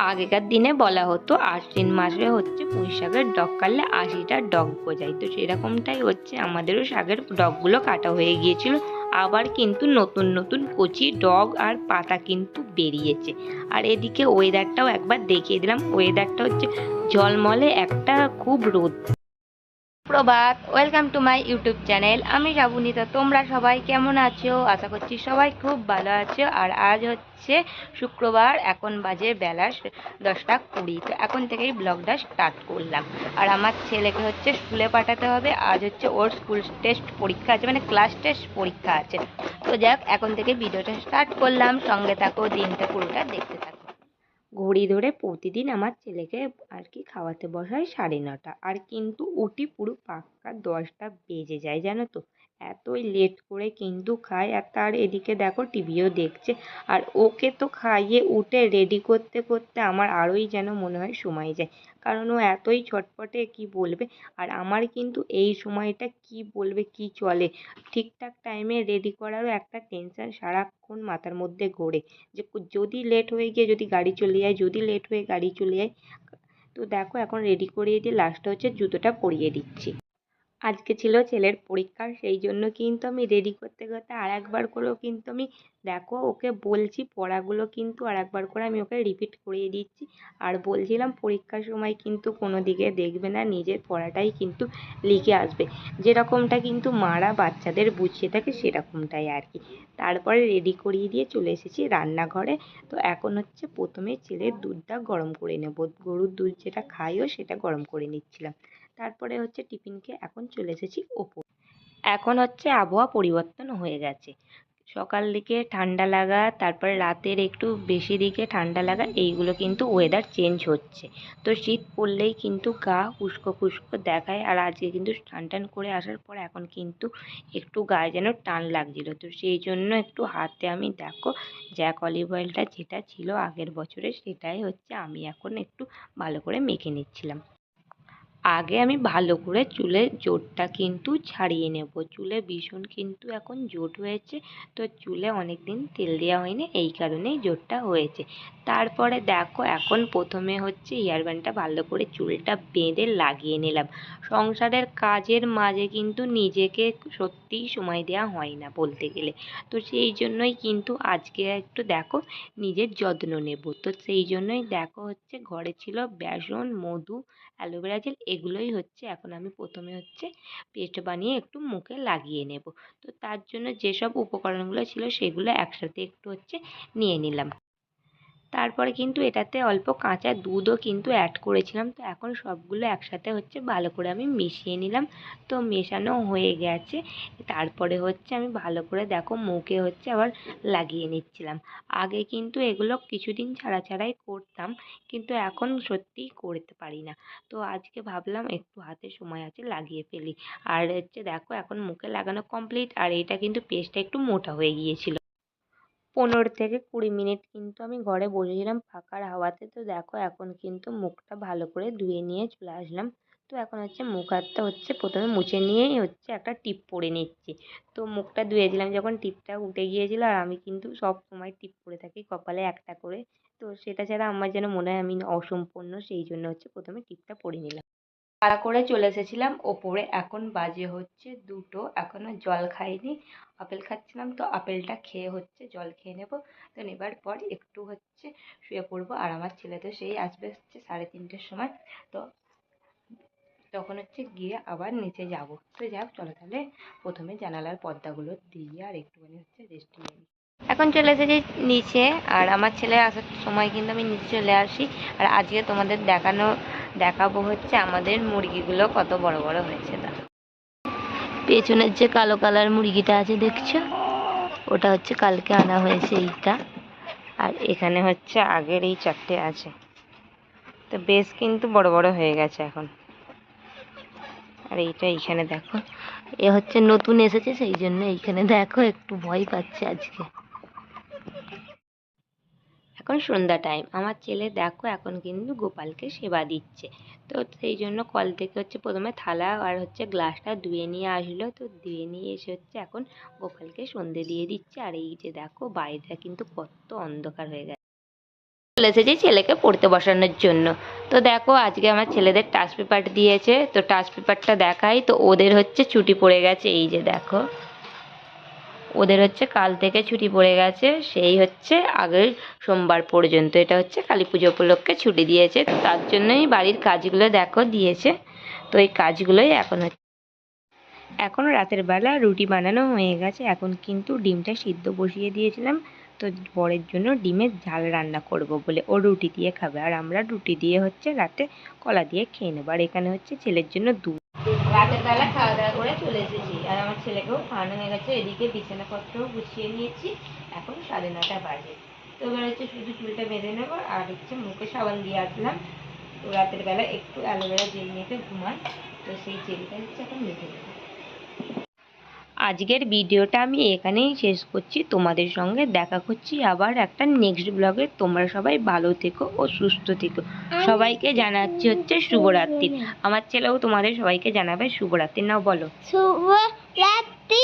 আগেকার দিনে বলা হতো আশ্বিন মাসে হচ্ছে পুঁই শাকের ডগ কাটলে আশিটা ডগ বোঝায় তো সেরকমটাই হচ্ছে আমাদেরও শাকের ডগগুলো কাটা হয়ে গিয়েছিল। আবার কিন্তু নতুন নতুন কচি ডগ আর পাতা কিন্তু বেরিয়েছে। আর এদিকে ওয়েদারটাও একবার দেখিয়ে দিলাম। ওয়েদারটা হচ্ছে ঝলমলে একটা খুব রোদ প্রভাত welcome to my YouTube channel আমি শ্রাবণীতা তোমরা সবাই কেমন আছো? আশা করছি সবাই খুব ভালো আছো। আর আজ হচ্ছে শুক্রবার, এখন বাজে বেলা দশটা কুড়ি। তো এখন থেকেই ব্লগটা স্টার্ট করলাম। আর আমার ছেলেকে হচ্ছে স্কুলে পাঠাতে হবে। আজ হচ্ছে ওর স্কুল টেস্ট পরীক্ষা আছে মানে ক্লাস টেস্ট পরীক্ষা আছে। তো যাক, এখন থেকে ভিডিওটা স্টার্ট করলাম। সঙ্গে থাকো, দিনটা পুরোটা দেখতে থাকো। ঘড়ি ধরে প্রতিদিন আমার ছেলেকে আর কি খাওয়াতে বসাই সাড়ে নটা। আর কিন্তু উঠি পুরো পাক্কা দশটা বেজে যায়, জানো তো? এতই লেট করে কিন্তু খায়। আর তার এদিকে দেখো টিভিও দেখছে। আর ওকে তো খাইয়ে উঠে রেডি করতে করতে আমার আরোই যেন মনে হয় সময় যায়। কারণ ও এতই ছটপটে কি বলবে? আর আমার কিন্তু এই সময়টা কি বলবে, কি চলে? ঠিকঠাক টাইমে রেডি করারও একটা টেনশন সারাক্ষণ মাথার মধ্যে ঘোরে। যে যদি লেট হয়ে গিয়ে যদি গাড়ি চলে যায়, যদি লেট হয়ে গাড়ি চলে যায়, তো দেখো এখন রেডি করিয়ে দিয়ে লাস্টে হচ্ছে জুতোটা পরিয়ে দিচ্ছি। আজকে ছিল ছেলের পরীক্ষা সেই জন্য কিন্তু আমি রেডি করতে করতে আর একবার করেও কিন্তু আমি, দেখো ওকে বলছি পড়াগুলো কিন্তু আর একবার করে আমি ওকে রিপিট করিয়ে দিচ্ছি। আর বলছিলাম পরীক্ষার সময় কিন্তু কোনো দিকে দেখবে না, নিজের পড়াটাই কিন্তু লিখে আসবে। যেরকমটা কিন্তু মারা বাচ্চাদের বুঝিয়ে থাকে সেরকমটাই আর কি। তারপরে রেডি করিয়ে দিয়ে চলে এসেছি রান্নাঘরে। তো এখন হচ্ছে প্রথমে ছেলের দুধটা গরম করে নেব। গরুর দুধ যেটা খাইও সেটা গরম করে নিচ্ছিলাম। তারপরে হচ্ছে টিফিনকে এখন চলে এসেছি ওপর। এখন হচ্ছে আবহাওয়া পরিবর্তন হয়ে গেছে। সকাল দিকে ঠান্ডা লাগা, তারপরে রাতের একটু বেশি দিকে ঠান্ডা লাগা, এইগুলো কিন্তু ওয়েদার চেঞ্জ হচ্ছে। তো শীত পড়লেই কিন্তু গা উস্কো খুস্কো দেখায় আর আজকে কিন্তু স্নান টান করে আসার পর এখন কিন্তু একটু গায়ে যেন টান লাগছিল। তো সেই জন্য একটু হাতে আমি দেখো জ্যাক অলিভ অয়েলটা যেটা ছিল আগের বছরে সেটাই হচ্ছে আমি এখন একটু ভালো করে মেখে নিচ্ছিলাম। আগে আমি ভালো করে চুলের জোটটা কিন্তু ছাড়িয়ে নেব। চুলে ভীষণ কিন্তু এখন জোট হয়েছে, তো চুলে অনেক দিন তেল দেওয়া হয়নি, এই কারণেই জোটটা হয়েছে। তারপরে দেখো, এখন প্রথমে হচ্ছে হেয়ার ব্যান্ডটা ভালো করে চুলটা বেঁধে লাগিয়ে নিলাম। সংসারের কাজের মাঝে কিন্তু নিজেকে সত্যিই সময় দেওয়া হয় না বলতে গেলে। তো সেই জন্যই কিন্তু আজকে একটু দেখো, নিজের যত্ন নেব। তো সেই জন্যই দেখো হচ্ছে ঘরে ছিল বেসন, মধু, অ্যালোভেরা জেল এগুলোই হচ্ছে এখন আমি প্রথমে হচ্ছে পেস্ট বানিয়ে একটু মুখে লাগিয়ে নেব। তো তার জন্য যেসব উপকরণগুলো ছিল সেগুলো একসাথে একটু হচ্ছে নিয়ে নিলাম। তারপরে কিন্তু এটাতে অল্প কাঁচা দুধও কিন্তু অ্যাড করেছিলাম। তো এখন সবগুলো একসাথে হচ্ছে ভালো করে আমি মিশিয়ে নিলাম। তো মেশানো হয়ে গেছে। তারপরে হচ্ছে আমি ভালো করে দেখো মুখে হচ্ছে আবার লাগিয়ে নিচ্ছিলাম। আগে কিন্তু এগুলো কিছুদিন ছাড়া ছাড়াই করতাম, কিন্তু এখন সত্যিই করতে পারি না। তো আজকে ভাবলাম একটু হাতে সময় আছে লাগিয়ে ফেলি। আর হচ্ছে দেখো এখন মুখে লাগানো কমপ্লিট আর এটা কিন্তু পেস্টটা একটু মোটা হয়ে গিয়েছিল। পনেরো থেকে কুড়ি মিনিট কিন্তু আমি ঘরে বসেছিলাম ফাঁকার হাওয়াতে। তো দেখো এখন কিন্তু মুখটা ভালো করে ধুয়ে নিয়ে চলে আসলাম। তো এখন হচ্ছে মুখ হাতটা হচ্ছে প্রথমে মুছে নিয়েই হচ্ছে একটা টিপ পরে নিচ্ছি। তো মুখটা ধুয়েছিলাম যখন টিপটা উঠে গিয়েছিল আর আমি কিন্তু সব সময় টিপ পরে থাকি কপালে একটা করে। তো সেটা ছাড়া আমার যেন মনে হয় আমি অসম্পূর্ণ, সেই জন্য হচ্ছে প্রথমে টিপটা পরে নিলাম। তাড়া করে চলে এসেছিলাম। ওপরে এখন বাজে হচ্ছে দুটো। এখনও জল খাইনি। আপেল খাচ্ছিলাম তো আপেলটা খেয়ে হচ্ছে জল খেয়ে নেব। তো নেবার পর একটু হচ্ছে শুয়ে পড়ব। আর আমার ছেলে তো সেই আসবে হচ্ছে সাড়ে তিনটের সময়। তো তখন হচ্ছে গিয়ে আবার নিচে যাব। তো যাক, চলো তাহলে প্রথমে জানালার পর্দাগুলো দিয়ে আর একটুখানি হচ্ছে রেস্ট নিয়ে নিই। এখন চলে এসেছি নিচে, আর আমার ছেলে আসার সময় কিন্তু আমি নিচে চলে আসি। আর আজকে তোমাদের দেখানো, দেখাবো হচ্ছে আমাদের মুরগিগুলো কত বড় বড় হয়েছে। তা পেছনের যে কালো কালার মুরগিটা আছে, দেখছ? ওটা হচ্ছে কালকে আনা হয়েছে এইটা। আর এখানে হচ্ছে আগের এই চারটে আছে। তো বেশ কিন্তু বড় বড় হয়ে গেছে এখন। আর এইটা এইখানে দেখো। এ হচ্ছে নতুন এসেছে, সেই জন্য এইখানে দেখো, একটু ভয় পাচ্ছে আজকে। এখন সন্ধ্যা টাইম আমার ছেলে দেখো, এখন কিন্তু গোপালকে সেবা দিচ্ছে। তো সেই জন্য কল থেকে হচ্ছে প্রথমে থালা আর হচ্ছে গ্লাসটা ধুয়ে নিয়ে আসলো। তো ধুয়ে নিয়ে এসে হচ্ছে এখন গোপালকে সন্ধে দিয়ে দিচ্ছে। আর এই যে দেখো বাইরেটা কিন্তু কত অন্ধকার হয়ে গেছে। চলে এসেছি ছেলেকে পড়তে বসানোর জন্য। তো দেখো, আজকে আমার ছেলেদের টাচ পেপার দিয়েছে। তো টাচ পেপারটা দেখাই। তো ওদের হচ্ছে ছুটি পড়ে গেছে। এই যে দেখো। ওদের হচ্ছে কাল থেকে ছুটি পড়ে গেছে, সেই হচ্ছে আগের সোমবার পর্যন্ত। এটা হচ্ছে কালী পুজো উপলক্ষে ছুটি দিয়েছে। তার জন্যই বাড়ির কাজগুলো দেখো দিয়েছে। তো এই কাজগুলোই এখন হচ্ছে। এখন রাতের বেলা রুটি বানানো হয়ে গেছে। এখন কিন্তু ডিমটা সিদ্ধ বসিয়ে দিয়েছিলাম। তো বরের জন্য ডিমের ঝাল রান্না করব বলে। ও রুটি দিয়ে খাবে। আর আমরা রুটি দিয়ে হচ্ছে রাতে কলা দিয়ে খেয়ে নেব। আর এখানে হচ্ছে ছেলের জন্য দুধ রাতের বেলা খাওয়া দাওয়া করে চলে এসেছি। আর আমার ছেলেকেও খাওয়ানো হয়ে গেছে। এদিকে বিছানাপত্রও গুছিয়ে নিয়েছি। এখন সাড়ে নটা বাজে। তো এবার হচ্ছে শুধু চুলটা বেঁধে নেব আর হচ্ছে মুখে সাবান দিয়ে আসলাম। তো রাতের বেলা একটু অ্যালোভেরা জেল মেখে ঘুমান। তো সেই জেলটা হচ্ছে এখন মেখে নেব। আজকের ভিডিওটা আমি এখানেই শেষ করছি। তোমাদের সঙ্গে দেখা করছি আবার একটা নেক্সট ব্লগে তোমরা সবাই ভালো থেকো ও সুস্থ থেকো। সবাইকে জানাচ্ছি হচ্ছে শুভরাত্রি। আমার ছেলেও তোমাদের সবাইকে জানাবে শুভরাত্রি। নাও বলো। শুভ রাত্রি